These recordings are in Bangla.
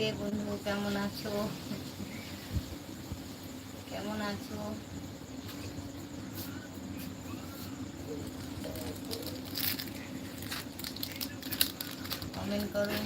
এসেছি বন্ধু কেমন আছো কেমন আছো কমেন্ট করো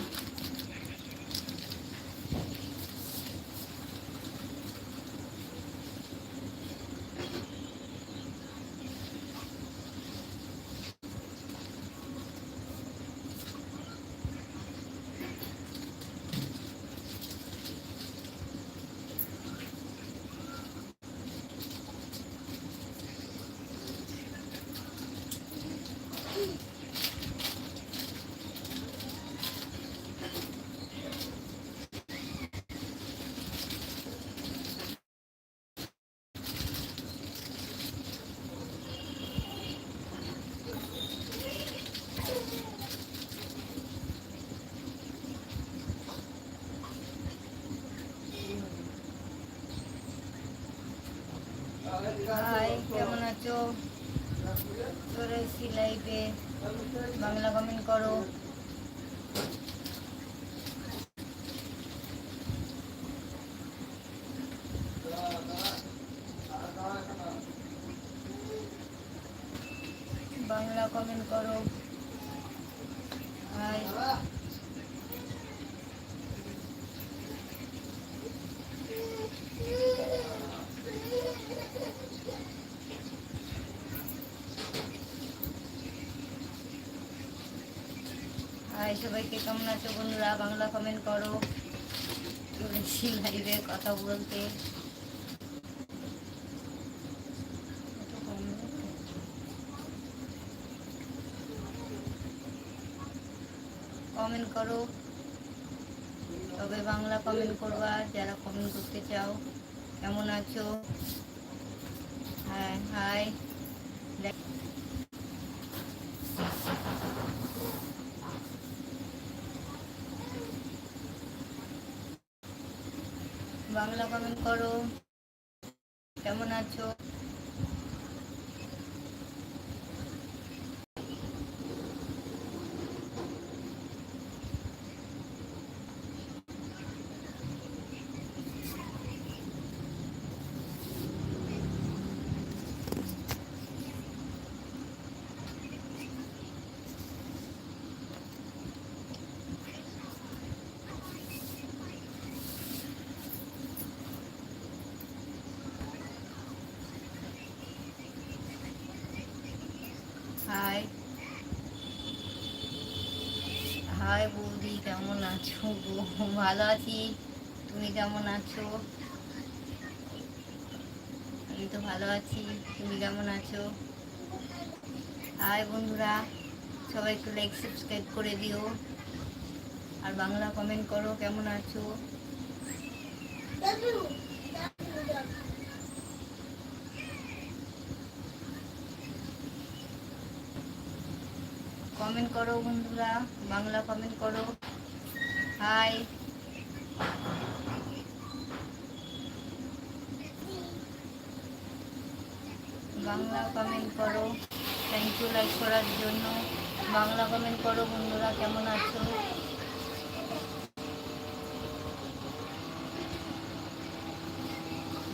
হাই কেমন আছো চলে এসেছি লাইভে বাংলা কমেন্ট করো বাংলা কমেন্ট করো হাই হাই সবাইকে কেমন আছো বন্ধুরা? বাংলা কমেন্ট করো। চলেছি লাইভে কথা বলতে। কমেন্ট করো। তবে বাংলা কমেন্ট করবা, যারা কমেন্ট করতে চাও। কেমন আছো? হ্যাঁ হাই বাংলা কমেন্ট করো কেমন আছো হাই হাই বৌদি কেমন আছো ভালো আছি। তুমি কেমন আছো? আমি তো ভালো আছি। তুমি কেমন আছো? হাই বন্ধুরা, সবাই একটু লাইক সাবস্ক্রাইব করে দিও। আর বাংলা কমেন্ট করো, কেমন আছো? কমেন্ট করো বন্ধুরা, বাংলা কমেন্ট করো। হাই বাংলা কমেন্ট করো থ্যাংক ইউ লাইক করার জন্য বাংলা কমেন্ট করো বন্ধুরা কেমন আছো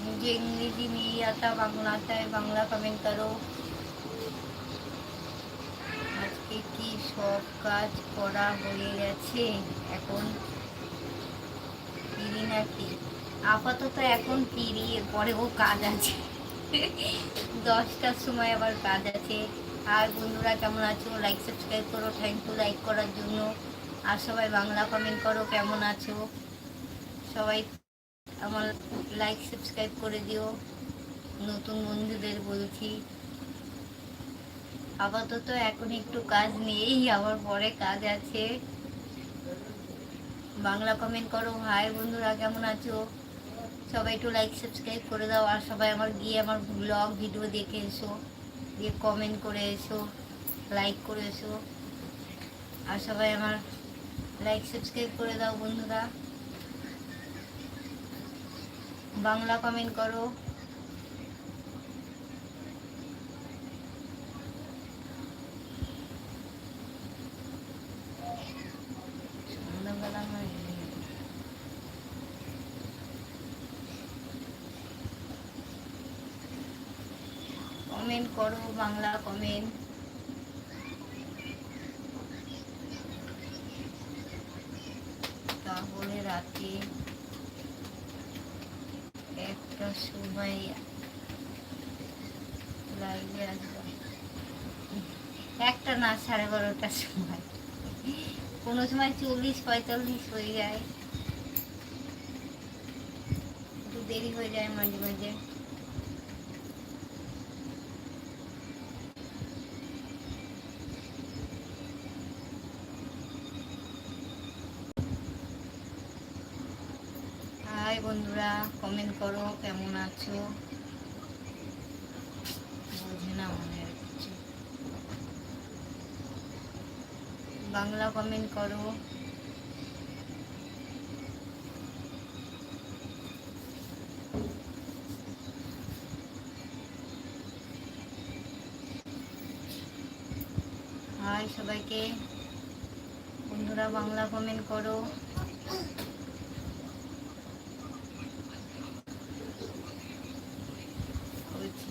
मुझे अंग्रेजी नहीं आता बांग्ला आता है बांग्ला कमेंट करो সব কাজ করা হয়ে গেছে। এখন ফিরি নাকি? আপাতত এখন ফিরি এরপরেও কাজ আছে। দশটার সময় আবার কাজ আছে। আর বন্ধুরা, কেমন আছো? লাইক সাবস্ক্রাইব করো থ্যাংক ইউ লাইক করার জন্য। আর সবাই বাংলা কমেন্ট করো, কেমন আছো? সবাই আমার লাইক সাবস্ক্রাইব করে দিও। নতুন বন্ধুদের বলছি। আপাতত এখন একটু কাজ নেই আবার পরে কাজ আছে। বাংলা কমেন্ট করো। হাই বন্ধুরা, কেমন আছো? সবাই একটু লাইক সাবস্ক্রাইব করে দাও। আর সবাই আমার গিয়ে আমার ব্লগ ভিডিও দেখে এসো। দিয়ে কমেন্ট করে এসো। লাইক করে এসো। আর সবাই আমার লাইক সাবস্ক্রাইব করে দাও বন্ধুরা। বাংলা কমেন্ট করো সন্ধ্যাবেলা আমার কমেন্ট করো, বাংলা কমেন্ট তাহলে রাতে একটা সময় লাইভে আসব। একটা না, সাড়ে বারোটার সময়। কোনো সময় চল্লিশ, পঁয়তাল্লিশ হয়ে যায়। একটু দেরি হয়ে যায় মাঝে মাঝে হাই বন্ধুরা কমেন্ট করো বোঝে না মনে হচ্ছে বাংলা কমেন্ট করো। হাই সবাইকে। বন্ধুরা বাংলা কমেন্ট করো করছি।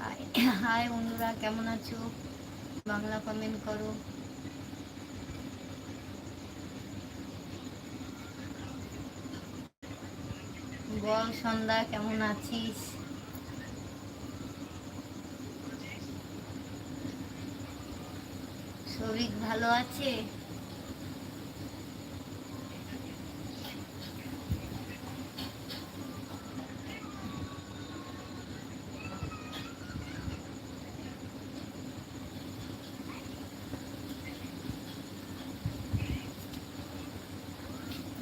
হাই হাই বন্ধুরা কেমন আছো? বাংলা কমেন্ট করো। বল সন্ধ্যা কেমন আছিস? শরীর ভালো আছে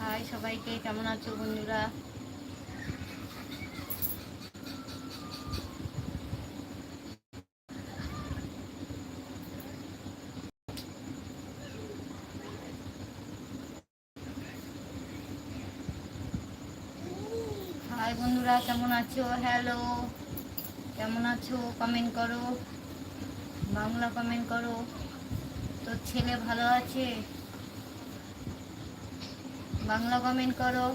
হাই সবাইকে, কেমন আছো বন্ধুরা? হাই বন্ধুরা, কেমন আছো? হ্যালো কেমন আছো? কমেন্ট করো। বাংলা কমেন্ট করো। তোর ছেলে ভালো আছে? বাংলা কমেন্ট করো।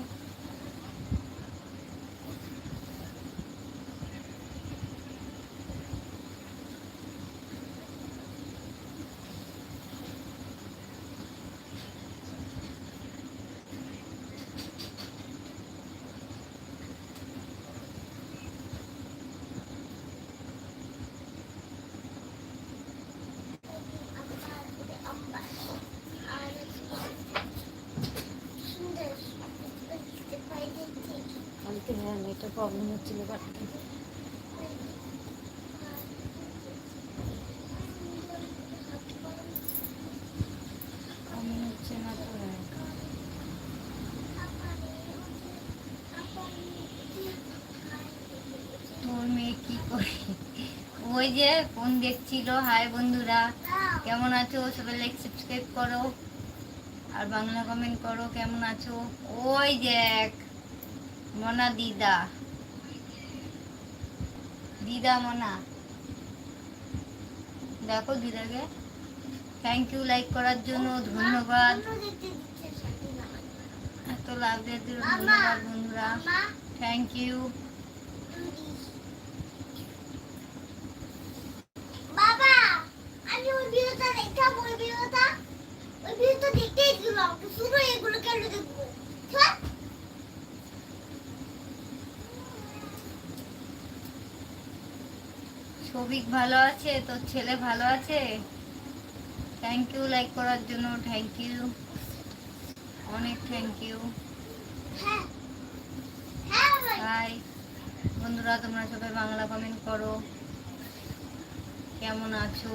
নেটের প্রবলেম হচ্ছিল বাড়িতে কমন হচ্ছে না তো তোর মেয়ে কি করে? ওই যে ফোন দেখছিল, হাই বন্ধুরা, কেমন আছো? সবাই লাইক সাবস্ক্রাইব করো। আর বাংলা কমেন্ট করো, কেমন আছো? ওই দেখ মনা দিদা। দিদা মনা। দেখো দিদাকে। থ্যাংক ইউ লাইক করার জন্য ধন্যবাদ। এত লাভ দেওয়ার জন্য ধন্যবাদ বন্ধুরা। থ্যাংক ইউ বাবা আমি ওই ভিডিওটা দেখতাম ওই ভিডিওটা ওই ভিডিওটা দেখতেই ছিল আমাকে শুধু এগুলো কেন দেখব চল। সবিক ভালো আছে তোর ছেলে ভালো আছে? থ্যাংক ইউ লাইক করার জন্য থ্যাংক ইউ অনেক থ্যাংক ইউ হাই বন্ধুরা তোমরা সবাই বাংলা কমেন্ট করো। কেমন আছো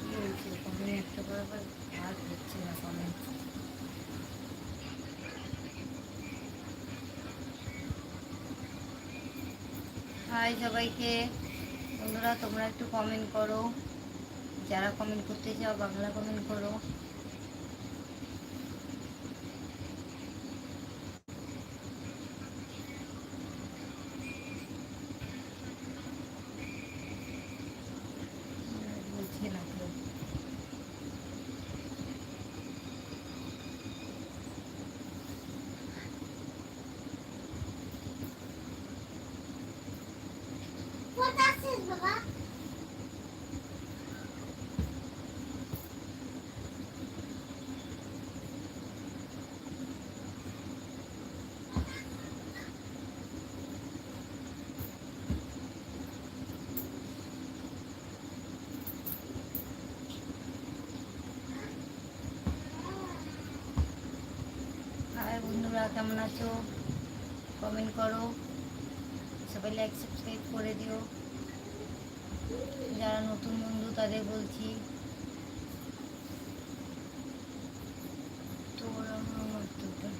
কি হয়েছে কমেন্ট একটা করে আবার আর হচ্ছে না কমেন্ট হাই সবাইকে। বন্ধুরা তোমরা একটু কমেন্ট করো। যারা কমেন্ট করতে চাও বাংলা কমেন্ট করো বলছে না কেউ কোথা আছিস বাবা হাই বন্ধুরা কেমন আছো কমেন্ট করো সবাই লাইক সাবস্ক্রাইব করে দিও যারা নতুন বন্ধু তাদের বলছি তোরা আমার তোটা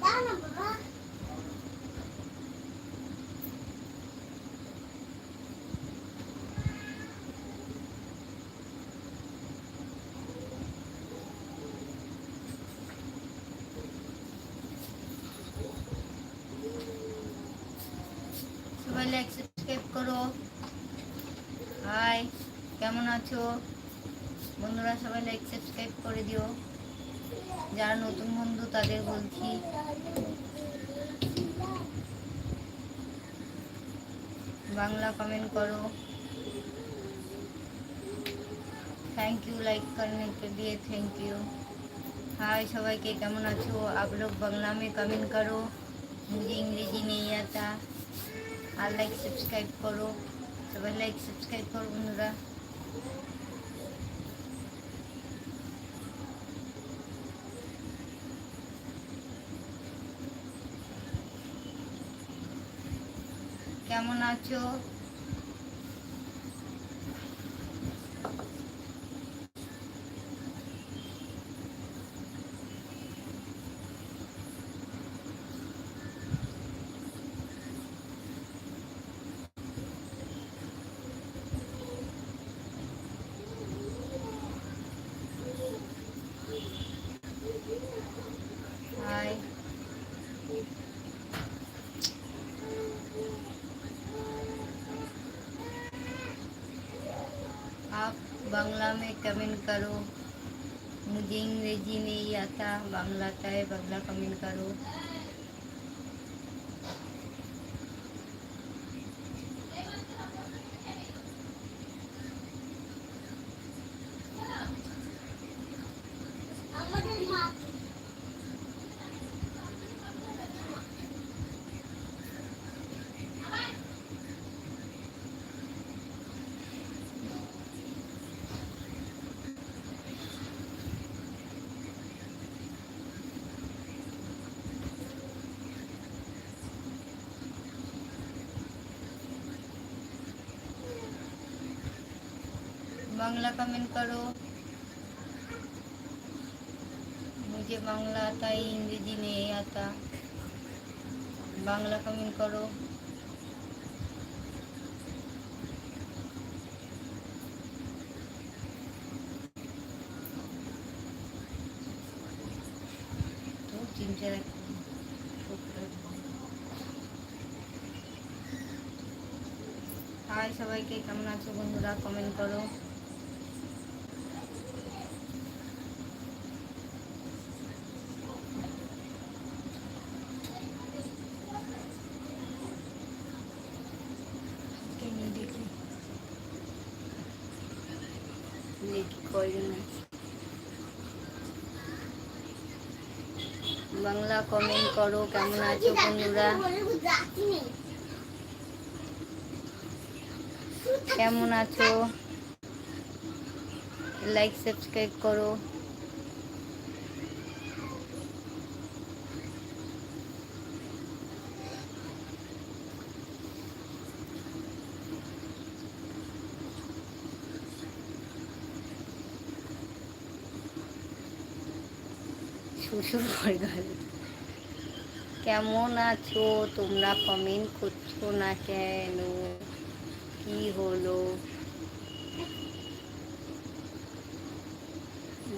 দাও না বাবা সবাই লাইক সাবস্ক্রাইব করো হাই কেমন আছো? বন্ধুরা সবাই লাইক সাবস্ক্রাইব করে দিও। যারা নতুন বন্ধু, তাদের বলছি। বাংলা কমেন্ট করো। থ্যাংক ইউ লাইক करने দিয়ে থ্যাংক ইউ হাই সবাইকে কেমন আছো? আপলোক বাংলা মে কমেন্ট করো। হিন্দি, ইংরেজি नहीं আর লাইক সাবস্ক্রাইব করো। সবাই লাইক সাবস্ক্রাইব করো বন্ধুরা। কেমন আছো? बांग्ला में कमेंट करो। मुझे अंग्रेज़ी नहीं आता बांग्ला आता है बांग्ला कमेंट करो। बांग्ला कमेंट करो मुझे बांग्ला आता है इंग्रेजी नहीं आता बांग्ला कमेंट करो तो चिंचा হাই সবাইকে কেমন আছো বন্ধুরা কমেন্ট করো কমেন্ট করো কেমন আছো বন্ধুরা? কেমন আছো? লাইক সাবস্ক্রাইব করো। শ্বশুর হয়ে গেল কেমন আছো? তোমরা কমেন্ট করছ না কেন? কি হলো?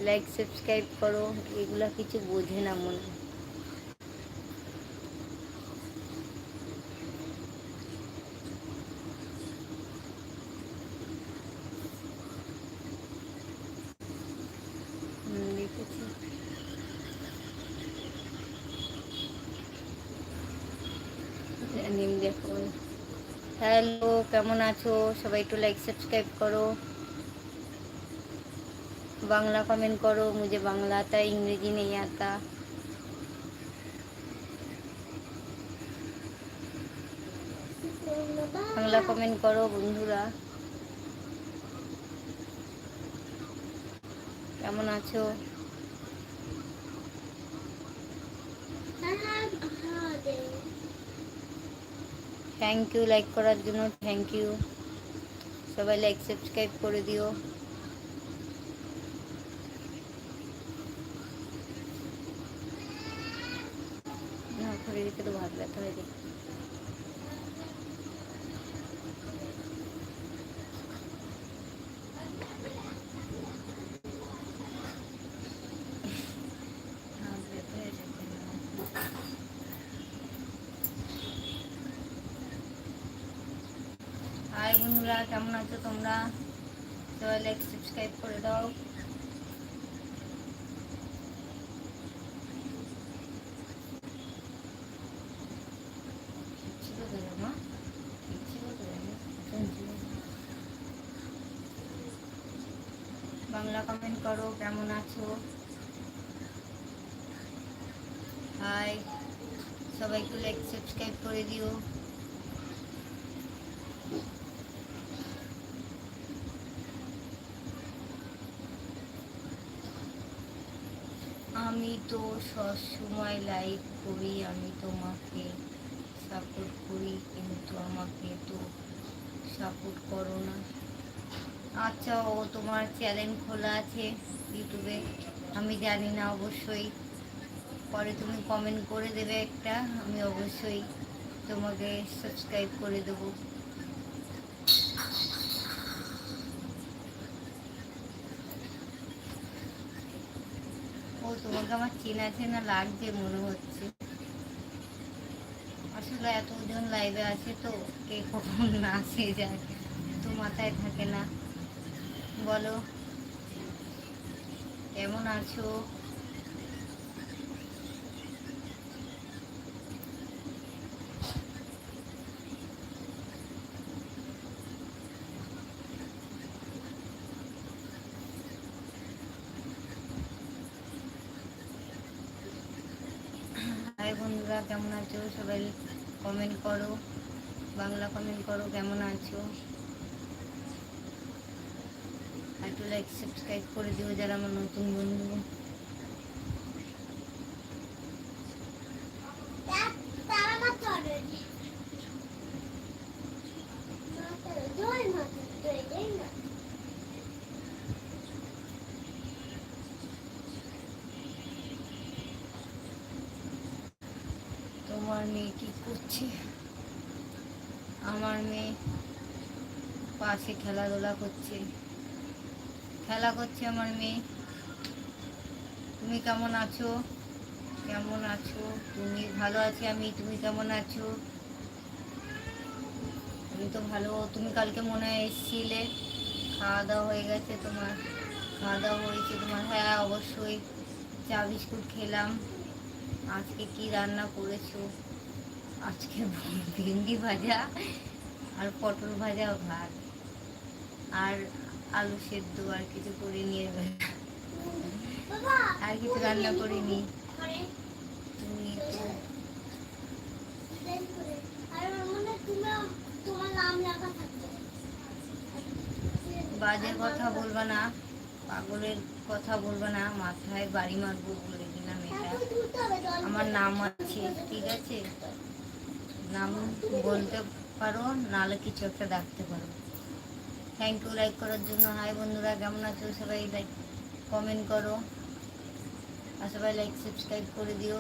লাইক সাবস্ক্রাইব করো। এগুলা কিছু বোঝে না মনে হয়। হুম, দেখেছি নিম দেখো হ্যালো কেমন আছো? সবাই একটু লাইক সাবস্ক্রাইব করো। বাংলা কমেন্ট করো, মুঝে বাংলা তা, ইংরেজি নেই আতা। বাংলা কমেন্ট করো, বন্ধুরা। কেমন আছো। হ্যাঁ, হ্যাঁ, থ্যাংক ইউ লাইক করার জন্য থ্যাংক ইউ সবাই লাইক সাবস্ক্রাইব করে দিও। না করে রেখে তো ভাত ব্যথা হয়ে যায় হাত ব্যথা হয়ে যাচ্ছে না। হাই বন্ধুরা কেমন আছো তোমরা সবাই লাইক সাবস্ক্রাইব করে দাও কিচ্ছু তো দেবে মা কিচ্ছু তো দেবে না। শুনছি। বাংলা কমেন্ট করো, কেমন আছো? হাই সবাই একটু লাইক সাবস্ক্রাইব করে দিও। আমি তো সবসময় লাইক করি, আমি তোমাকে সাপোর্ট করি, কিন্তু আমাকে তো সাপোর্ট করো না। আচ্ছা ও তোমার চ্যানেল খোলা আছে ইউটিউবে? আমি জানি না অবশ্যই। পরে তুমি কমেন্ট করে দেবে একটা, আমি অবশ্যই তোমাকে সাবস্ক্রাইব করে দেবো। ও, তোমাকে আমার চেনা চেনা লাগছে মনে হচ্ছে। আসলে এতজন লাইভে আছে তো, কে কখন না আসে যায়? তো মাথায় থাকে না। বলো। কেমন আছো? বন্ধুরা কেমন আছো? সবাই কমেন্ট করো বাংলা কমেন্ট করো কেমন আছো? একটু লাইক সাবস্ক্রাইব করে দিও যারা আমার নতুন বন্ধু। তোমার মেয়ে কি করছে? আমার মেয়ে পাশে খেলাধুলা করছে। খেলা করছে আমার মেয়ে। তুমি কেমন আছো? কেমন আছো? তুমি ভালো আছি আমি, তুমি কেমন আছো? আমি তো ভালো, তুমি কালকে মনে হয় এসছিলে। খাওয়া দাওয়া হয়ে গেছে তোমার। খাওয়া দাওয়া হয়েছে তোমার। হ্যাঁ অবশ্যই। চা বিস্কুট খেলাম। আজকে কি রান্না করেছ? আজকে ভেন্ডি ভাজা আর পটল ভাজা ভাত। আর আলু সেদ্ধ আর কিছু করে নিয়ে আর কিছু রান্না করিনি করে তুমি বাজে কথা বলবা না, পাগলের কথা বলবা না, মাথায় বাড়ি মারবো বলে দিলাম এটা। আমার নাম আছে, ঠিক আছে? নাম বলতে পারো, নাহলে কিছু একটা ডাকতে পারো। থ্যাংক ইউ লাইক করার জন্য। হাই বন্ধুরা, কেমন আছো? সবাই লাইক কমেন্ট করো। আর সবাই লাইক সাবস্ক্রাইব করে দিও।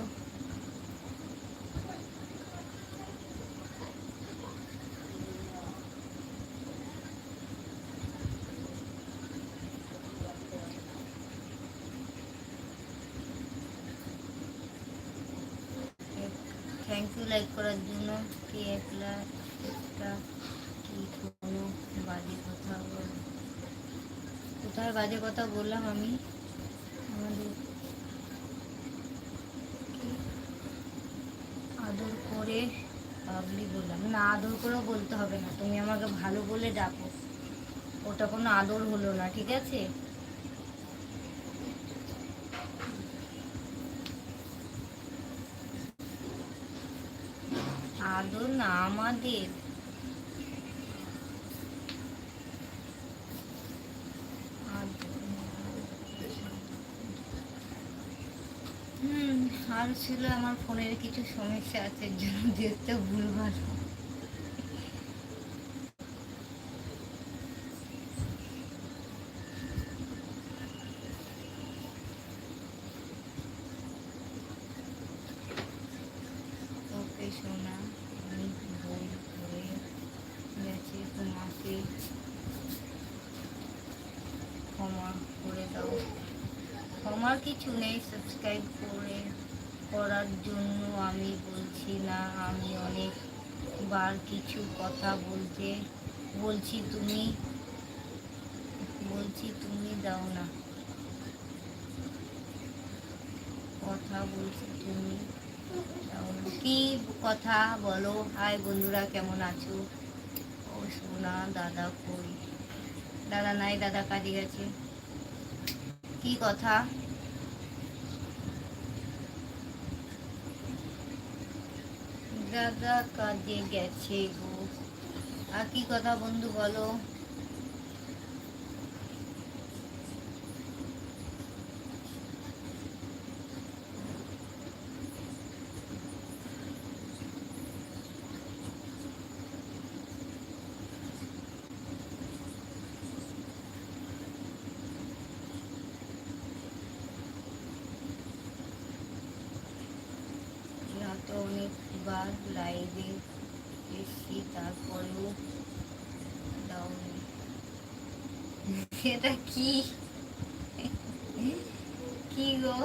থ্যাংক ইউ লাইক করার জন্য। কি একলা একটা কি কোনো বাজে কথা বল কোথায় বাজে কথা বললাম আমি। আমাদের আদর করে পাবলি বললাম। না, আদর করেও বলতে হবে না। তুমি আমাকে ভালো বলে ডাকো। ওটা কোনো আদর হলো না, ঠিক আছে? আদর না আমাদের আর ছিল, আমার ফোনের কিছু সমস্যা আছে জন্য দেখতে ভুলভাল ওকে, সোনা, আমি বই করে গেছি, তোমাকে ক্ষমা করে দাও। ক্ষমার কিছু নেই সাবস্ক্রাইব করে করার জন্য আমি বলছি না, আমি অনেকবার কিছু কথা বলতে, বলছি তুমি বলছি তুমি দাও না। কথা বলছি তুমি কি কথা বলো? হাই বন্ধুরা, কেমন আছো? ও সোনা, দাদা কই? দাদা নাই, দাদা কাজে গেছে। কি কথা? দাদা কাজে গেছে গো। আর কি কথা বন্ধু বলো রাতে অনেকবার লাইভে এসছি তারপরেও দাওনি এটা কি কি গো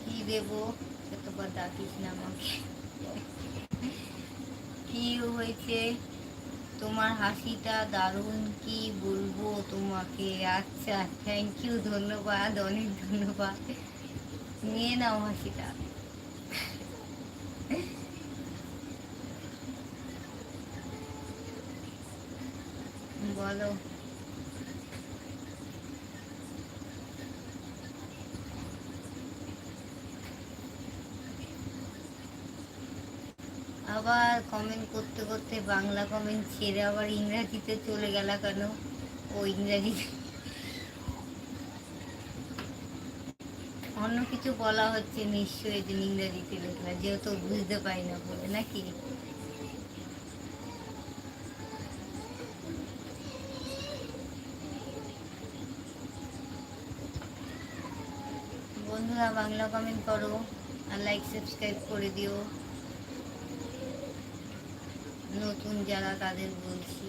কি দেবো এতবার ডাকিস না আমাকে। কি হয়েছে? তোমার হাসিটা দারুণ, কি বলব তোমাকে? আচ্ছা থ্যাংক ইউ ধন্যবাদ, অনেক ধন্যবাদ। নিয়ে নাও হাসিটা। বলো আবার কমেন্ট করতে করতে বাংলা কমেন্ট ছেড়ে আবার ইংরাজিতে চলে গেল কেন? ও ইংরাজিতে অন্য কিছু বলা হচ্ছে নিশ্চয়ই যে ইংরাজিতে লেখা যেহেতু বুঝতে পারি না বলে, নাকি? বন্ধুরা, বাংলা কমেন্ট করো আর লাইক সাবস্ক্রাইব করে দিও। নতুন যারা তাদের বলছি।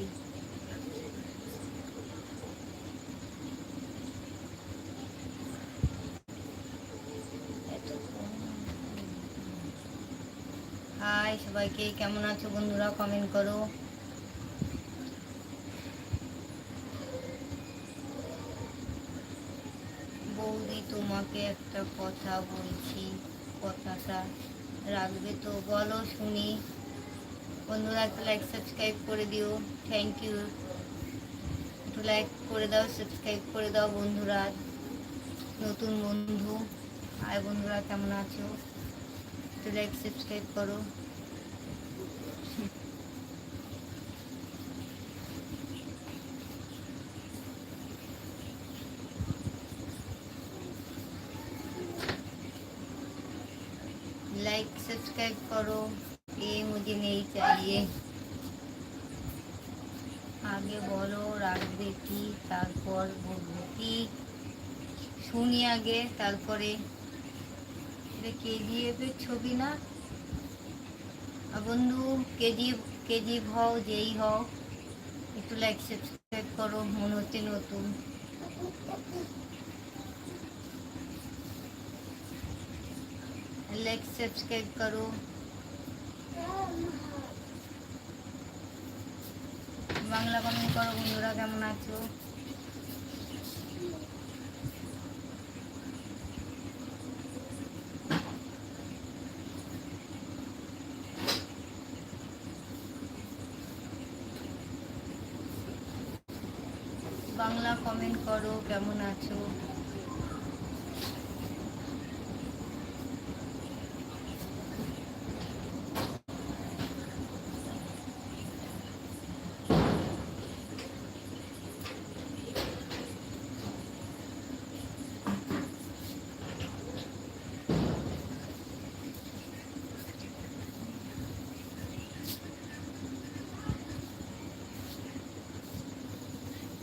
হাই, সবাইকে কেমন আছো বন্ধুরা? কমেন্ট করো। বৌদি তোমাকে একটা কথা বলছি, কথাটা রাখবে তো বলো শুনি। বন্ধুরা, একটু লাইক সাবস্ক্রাইব করে দিও। থ্যাংক ইউ একটু লাইক করে দাও সাবস্ক্রাইব করে দাও বন্ধুরা। নতুন বন্ধু। আর বন্ধুরা, কেমন আছো? একটু লাইক সাবস্ক্রাইব করো। লাইক সাবস্ক্রাইব করো। चाहिए আগে বলো রাখবে কি তারপর বলবো কি শুনি আগে তারপরে এটা কেজিএফ এর ছবি না আর বন্ধু কেজি কেজি হও যেই হও একটু লাইক সাবস্ক্রাইব করো মনে হচ্ছে নতুন লাইক সাবস্ক্রাইব করো বাংলা কমেন্ট করো বন্ধুরা কেমন আছো? বাংলা কমেন্ট করো কেমন আছো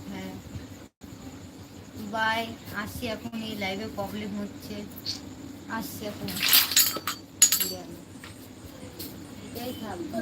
হ্যাঁ বাই আসছি এখন এই লাইভে প্রবলেম হচ্ছে। আসছি এখন। এটাই থাকবে